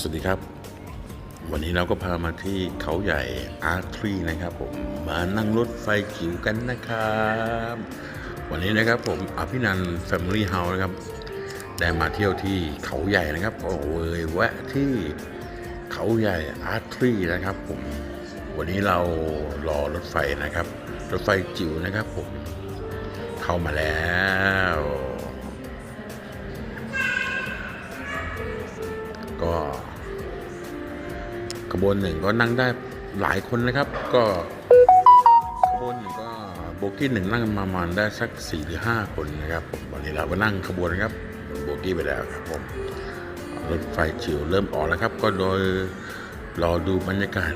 สวัสดีครับ วันนี้เราก็พามาที่เขาใหญ่อาร์ทรีนะครับผมมานั่งรถไฟจิ๋วกันนะครับ วันนี้นะครับผมอภินันท์แฟมิลี่เฮาส์นะครับ ได้มาเที่ยวที่เขาใหญ่นะครับโอ้ยแวะที่เขาใหญ่อาร์ทรีนะครับผมวันนี้เรารอรถไฟนะครับ รถไฟจิ๋วนะครับผมเข้ามาแล้ว ขบวนหนึ่งก็นั่งได้หลายคนนะครับ ก็ขบวนหนึ่งก็โบกี้หนึ่งนั่งประมาณได้สักสี่หรือห้าคนนะครับผมวันนี้เราก็นั่งขบวนครับโบกี้ไปแล้วครับผมรถไฟจิ๋วเริ่มออกแล้วครับ ก็โดยรอดูบรรยากาศ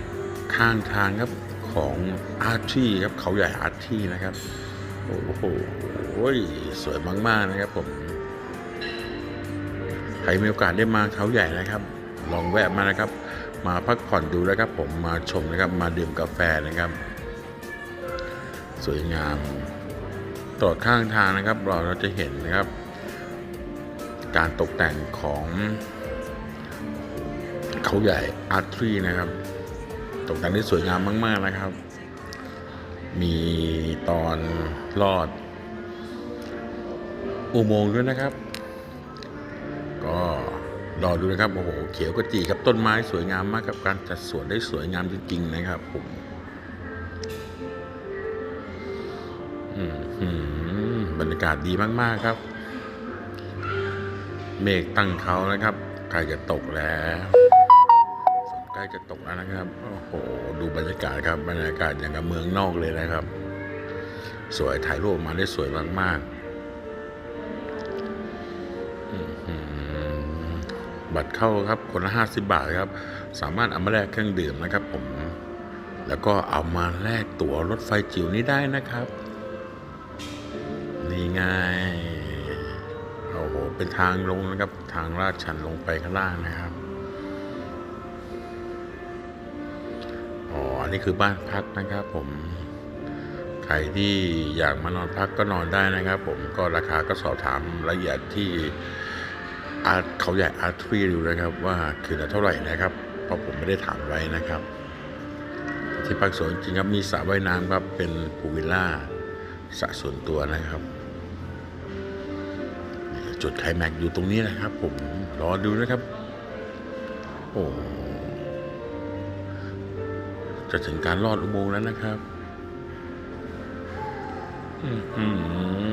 ข้างทางครับของอาร์ที่ครับเขาใหญ่อาร์ที่นะครับโอ้โหสวยมากๆนะครับผมใครมีโอกาสได้มาเขาใหญ่นะครับ ลองแวะมานะครับ มาพักผ่อนดูนะครับผมมาชมนะครับ มาดื่มกาแฟนะครับ สวยงามตลอดข้างทางนะครับ เราเราจะเห็นนะครับ การตกแต่งของเขาใหญ่อาร์ทรีนะครับ ตกแต่งได้สวยงามมาก ๆนะครับ มีตอนลอด อุโมงค์ด้วยนะครับ ก็ รอดูนะครับโอ้โหเขียวกระจีครับต้นไม้สวยงามมากกับการจัดสวนได้สวยงามจริงๆนะครับผมอืมบรรยากาศดีมากๆครับ เมฆตั้งเขานะครับใกล้จะตกแล้วใกล้จะตกแล้วนะครับโอ้โหดูบรรยากาศครับบรรยากาศอย่างกับเมืองนอกเลยนะครับ สวยถ่ายรูปมาได้สวยมากๆ บัตรเข้าครับคนละห้าสิบบาทครับ สามารถเอามาแลกเครื่องดื่มนะครับ ผม แล้วก็เอามาแลกตั๋วรถไฟจิ๋วนี้ได้นะครับ นี่ไงโอ้โหเป็นทางลงนะครับ ทางลาดชันลงไปข้างล่างนะครับอ๋ออันนี้คือบ้านพักนะครับ ผมใครที่อยากมานอนพักก็นอนได้นะครับ ผมก็ราคาก็สอบถามละเอียดที่ อาร์ตเขาใหญ่อาร์ทรีดูนะครับว่าคืนละเท่าไหร่นะครับ เพราะผมไม่ได้ถามไว้นะครับ ที่พักสวนจริงครับมีสระว่ายน้ำครับเป็นพูวิลล่าสระส่วนตัวนะครับ จุดไคลแม็กซ์อยู่ตรงนี้นะครับ ผมรอดูนะครับ โอ้จะถึงการลอดอุโมงค์แล้วนะครับ อื้อหือ